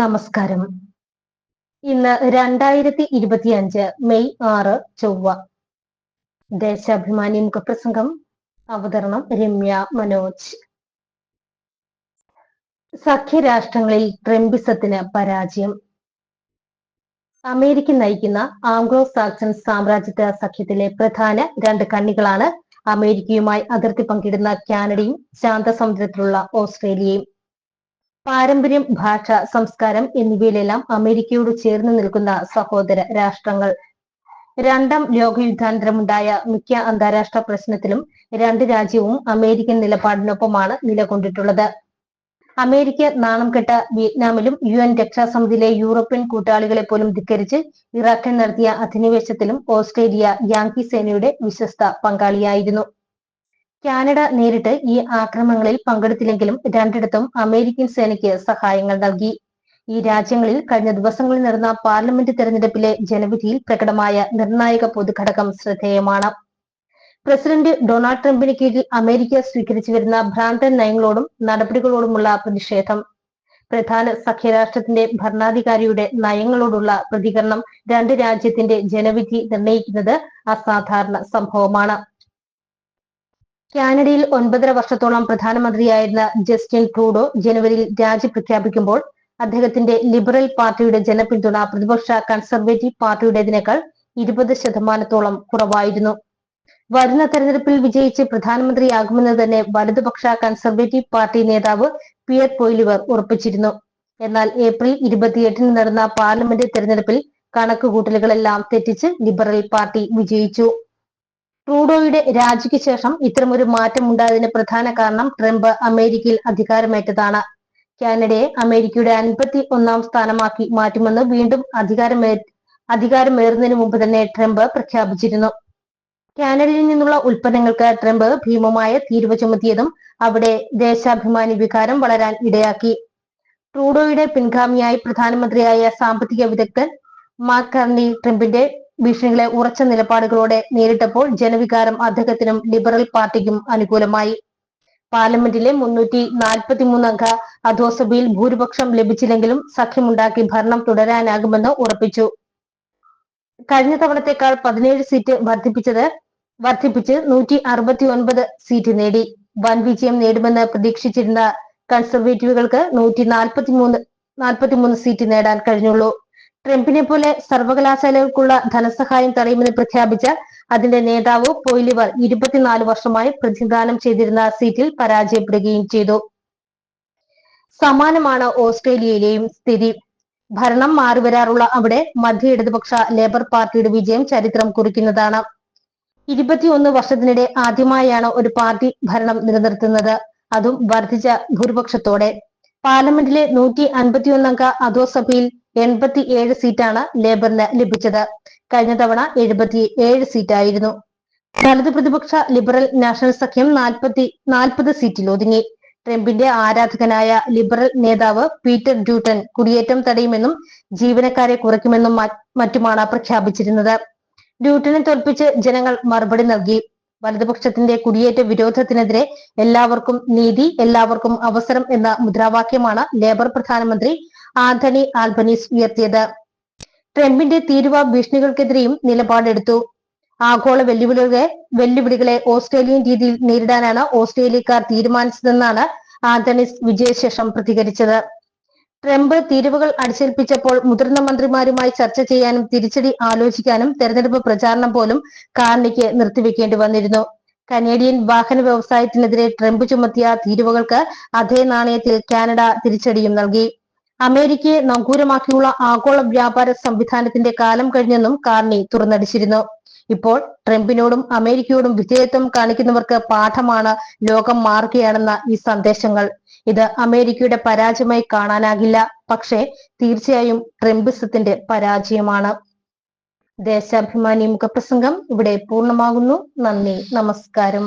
നമസ്കാരം. ഇന്ന് രണ്ടായിരത്തി ഇരുപത്തിയഞ്ച് മെയ് ആറ് ചൊവ്വ. ദേശാഭിമാനി മുഖപ്രസംഗം അവതരണം രമ്യ മനോജ്. സഖ്യരാഷ്ട്രങ്ങളിൽ ട്രംപിസത്തിന് പരാജയം. അമേരിക്ക നയിക്കുന്ന ആംഗ്ലോ സാക്സൺ സാമ്രാജ്യത്വ സഖ്യത്തിലെ പ്രധാന രണ്ട് കണ്ണികളാണ് അമേരിക്കയുമായി അതിർത്തി പങ്കിടുന്ന കാനഡയും ശാന്തസമുദ്രത്തിലുള്ള ഓസ്ട്രേലിയയും. പാരമ്പര്യം ഭാഷ സംസ്കാരം എന്നിവയിലെല്ലാം അമേരിക്കയോട് ചേർന്ന് നിൽക്കുന്ന സഹോദര രാഷ്ട്രങ്ങൾ. രണ്ടാം ലോകയുദ്ധാനന്തരമുണ്ടായ മിക്ക അന്താരാഷ്ട്ര പ്രശ്നത്തിലും രണ്ട് രാജ്യവും അമേരിക്കൻ നിലപാടിനൊപ്പമാണ് നിലകൊണ്ടിട്ടുള്ളത്. അമേരിക്ക നാണം കെട്ട വിയറ്റ്നാമിലും യു എൻ രക്ഷാസമിതിയിലെ യൂറോപ്യൻ കൂട്ടാളികളെ പോലും ധിക്കരിച്ച് ഇറാഖിൽ നടത്തിയ അധിനിവേശത്തിലും ഓസ്ട്രേലിയ യാങ്കി സേനയുടെ വിശ്വസ്ത പങ്കാളിയായിരുന്നു. കാനഡ നേരിട്ട് ഈ ആക്രമണങ്ങളിൽ പങ്കെടുത്തില്ലെങ്കിലും രണ്ടിടത്തും അമേരിക്കൻ സേനയ്ക്ക് സഹായങ്ങൾ നൽകി. ഈ രാജ്യങ്ങളിൽ കഴിഞ്ഞ ദിവസങ്ങളിൽ നടന്ന പാർലമെന്റ് തെരഞ്ഞെടുപ്പിലെ ജനവിധിയിൽ പ്രകടമായ നിർണായക പൊതുഘടകം ശ്രദ്ധേയമാണ്. പ്രസിഡന്റ് ഡൊണാൾഡ് ട്രംപിന് കീഴിൽ അമേരിക്ക സ്വീകരിച്ചു വരുന്ന ഭ്രാന്തൻ നയങ്ങളോടും നടപടികളോടുമുള്ള പ്രതിഷേധം. പ്രധാന സഖ്യരാഷ്ട്രത്തിന്റെ ഭരണാധികാരിയുടെ നയങ്ങളോടുള്ള പ്രതികരണം രണ്ട് രാജ്യത്തിന്റെ ജനവിധി നിർണയിക്കുന്നത് അസാധാരണ സംഭവമാണ്. കാനഡയിൽ ഒൻപതര വർഷത്തോളം പ്രധാനമന്ത്രിയായിരുന്ന ജസ്റ്റിൻ ട്രൂഡോ ജനുവരിയിൽ രാജി പ്രഖ്യാപിക്കുമ്പോൾ അദ്ദേഹത്തിന്റെ ലിബറൽ പാർട്ടിയുടെ ജനപിന്തുണ പ്രതിപക്ഷ കൺസർവേറ്റീവ് പാർട്ടിയുടേതിനേക്കാൾ ഇരുപത് ശതമാനത്തോളം കുറവായിരുന്നു. വരുന്ന തെരഞ്ഞെടുപ്പിൽ വിജയിച്ച് പ്രധാനമന്ത്രിയാകുമെന്ന് തന്നെ വലതുപക്ഷ കൺസർവേറ്റീവ് പാർട്ടി നേതാവ് പിയർ പൊയിലിവർ ഉറപ്പിച്ചിരുന്നു. എന്നാൽ ഏപ്രിൽ ഇരുപത്തിയെട്ടിന് നടന്ന പാർലമെന്റ് തെരഞ്ഞെടുപ്പിൽ കണക്കുകൂട്ടലുകളെല്ലാം തെറ്റിച്ച് ലിബറൽ പാർട്ടി വിജയിച്ചു. ട്രൂഡോയുടെ രാജിക്ക് ശേഷം ഇത്തരമൊരു മാറ്റം ഉണ്ടായതിന് പ്രധാന കാരണം ട്രംപ് അമേരിക്കയിൽ അധികാരമേറ്റതാണ്. കാനഡയെ അമേരിക്കയുടെ അൻപത്തി ഒന്നാം സ്ഥാനമാക്കി മാറ്റുമെന്ന് വീണ്ടും അധികാരമേ അധികാരമേറുന്നതിന് മുമ്പ് തന്നെ ട്രംപ് പ്രഖ്യാപിച്ചിരുന്നു. കാനഡയിൽ നിന്നുള്ള ഉൽപ്പന്നങ്ങൾക്ക് ട്രംപ് ഭീമമായ തീരുവ ചുമത്തിയതും അവിടെ ദേശാഭിമാനി വികാരം വളരാൻ ഇടയാക്കി. ട്രൂഡോയുടെ പിൻഗാമിയായി പ്രധാനമന്ത്രിയായ സാമ്പത്തിക വിദഗ്ധൻ മാർക്ക് കർണി ട്രംപിന്റെ ഭീഷണികളെ ഉറച്ച നിലപാടുകളോടെ നേരിട്ടപ്പോൾ ജനവികാരം അദ്ദേഹത്തിനും ലിബറൽ പാർട്ടിക്കും അനുകൂലമായി. പാർലമെന്റിലെ മുന്നൂറ്റി നാൽപ്പത്തിമൂന്നംഗ അധോസഭയിൽ ഭൂരിപക്ഷം ലഭിച്ചില്ലെങ്കിലും സഖ്യമുണ്ടാക്കി ഭരണം തുടരാനാകുമെന്ന് ഉറപ്പിച്ചു. കഴിഞ്ഞ തവണത്തേക്കാൾ പതിനേഴ് സീറ്റ് വർദ്ധിപ്പിച്ചത് വർദ്ധിപ്പിച്ച് നൂറ്റി അറുപത്തി ഒൻപത് സീറ്റ് നേടി. വൻ വിജയം നേടുമെന്ന് പ്രതീക്ഷിച്ചിരുന്ന കൺസർവേറ്റീവുകൾക്ക് നൂറ്റി നാൽപ്പത്തിമൂന്ന് നാൽപ്പത്തിമൂന്ന് സീറ്റ് നേടാൻ കഴിഞ്ഞുള്ളൂ. ട്രംപിനെ പോലെ സർവകലാശാലകൾക്കുള്ള ധനസഹായം തടയുമെന്ന് പ്രഖ്യാപിച്ച അതിന്റെ നേതാവ് പോയിലിവർ ഇരുപത്തിനാല് വർഷമായി പ്രതിനിധാനം ചെയ്തിരുന്ന സീറ്റിൽ പരാജയപ്പെടുകയും ചെയ്തു. സമാനമാണ് ഓസ്ട്രേലിയയിലെയും സ്ഥിതി. ഭരണം മാറിവരാറുള്ള അവിടെ മധ്യ ഇടതുപക്ഷ ലേബർ പാർട്ടിയുടെ വിജയം ചരിത്രം കുറിക്കുന്നതാണ്. ഇരുപത്തിയൊന്ന് വർഷത്തിനിടെ ആദ്യമായാണ് ഒരു പാർട്ടി ഭരണം നിലനിർത്തുന്നത്. അതും വർദ്ധിച്ച ഭൂരിപക്ഷത്തോടെ. പാർലമെന്റിലെ നൂറ്റി അൻപത്തിയൊന്ന് അംഗ അധോസഭയിൽ എൺപത്തി ഏഴ് സീറ്റാണ് ലേബറിന് ലഭിച്ചത്. കഴിഞ്ഞ തവണ എഴുപത്തി ഏഴ് സീറ്റായിരുന്നു. വലതു പ്രതിപക്ഷ ലിബറൽ നാഷണൽ സഖ്യം നാൽപ്പത്തി നാൽപ്പത് സീറ്റിൽ ഒതുങ്ങി. ട്രംപിന്റെ ആരാധകനായ ലിബറൽ നേതാവ് പീറ്റർ ഡ്യൂട്ടൻ കുടിയേറ്റം തടയുമെന്നും ജീവനക്കാരെ കുറയ്ക്കുമെന്നും മറ്റുമാണ് പ്രഖ്യാപിച്ചിരുന്നത്. ഡ്യൂട്ടനെ തോൽപ്പിച്ച് ജനങ്ങൾ മറുപടി നൽകി. വലതുപക്ഷത്തിന്റെ കുടിയേറ്റ വിരോധത്തിനെതിരെ എല്ലാവർക്കും നീതി എല്ലാവർക്കും അവസരം എന്ന മുദ്രാവാക്യമാണ് ലേബർ പ്രധാനമന്ത്രി ആന്റണി ആൽബനീസ് ഉയർത്തിയത്. ട്രംപിന്റെ തീരുവ ഭീഷണികൾക്കെതിരെയും നിലപാടെടുത്തു. ആഗോള വെല്ലുവിളികളെ വെല്ലുവിളികളെ ഓസ്ട്രേലിയൻ രീതിയിൽ നേരിടാനാണ് ഓസ്ട്രേലിയക്കാർ തീരുമാനിച്ചതെന്നാണ് ആന്റണീസ് വിജയശേഷം പ്രതികരിച്ചത്. ട്രംപ് തീരുവകൾ അടിച്ചേൽപ്പിച്ചപ്പോൾ മുതിർന്ന മന്ത്രിമാരുമായി ചർച്ച ചെയ്യാനും തിരിച്ചടി ആലോചിക്കാനും തെരഞ്ഞെടുപ്പ് പ്രചാരണം പോലും കാർണിക്ക് നിർത്തിവെക്കേണ്ടി വന്നിരുന്നു. കനേഡിയൻ വാഹന വ്യവസായത്തിനെതിരെ ട്രംപ് ചുമത്തിയ തീരുവകൾക്ക് അതേ നാണയത്തിൽ കാനഡ തിരിച്ചടിയും നൽകി. അമേരിക്കയെ നങ്കൂരമാക്കിയുള്ള ആഗോള വ്യാപാര സംവിധാനത്തിന്റെ കാലം കഴിഞ്ഞെന്നും കാർണി തുറന്നടിച്ചിരുന്നു. ഇപ്പോൾ ട്രംപിനോടും അമേരിക്കയോടും വിധേയത്വം കാണിക്കുന്നവർക്ക് പാഠമാണ് ലോകം മാറുകയാണെന്ന ഈ സന്ദേശങ്ങൾ. ഇത് അമേരിക്കയുടെ പരാജയമായി കാണാനാകില്ല. പക്ഷേ തീർച്ചയായും ട്രംപിസത്തിന്റെ പരാജയമാണ്. ദേശാഭിമാനി മുഖപ്രസംഗം ഇവിടെ പൂർണമാകുന്നു. നന്ദി. നമസ്കാരം.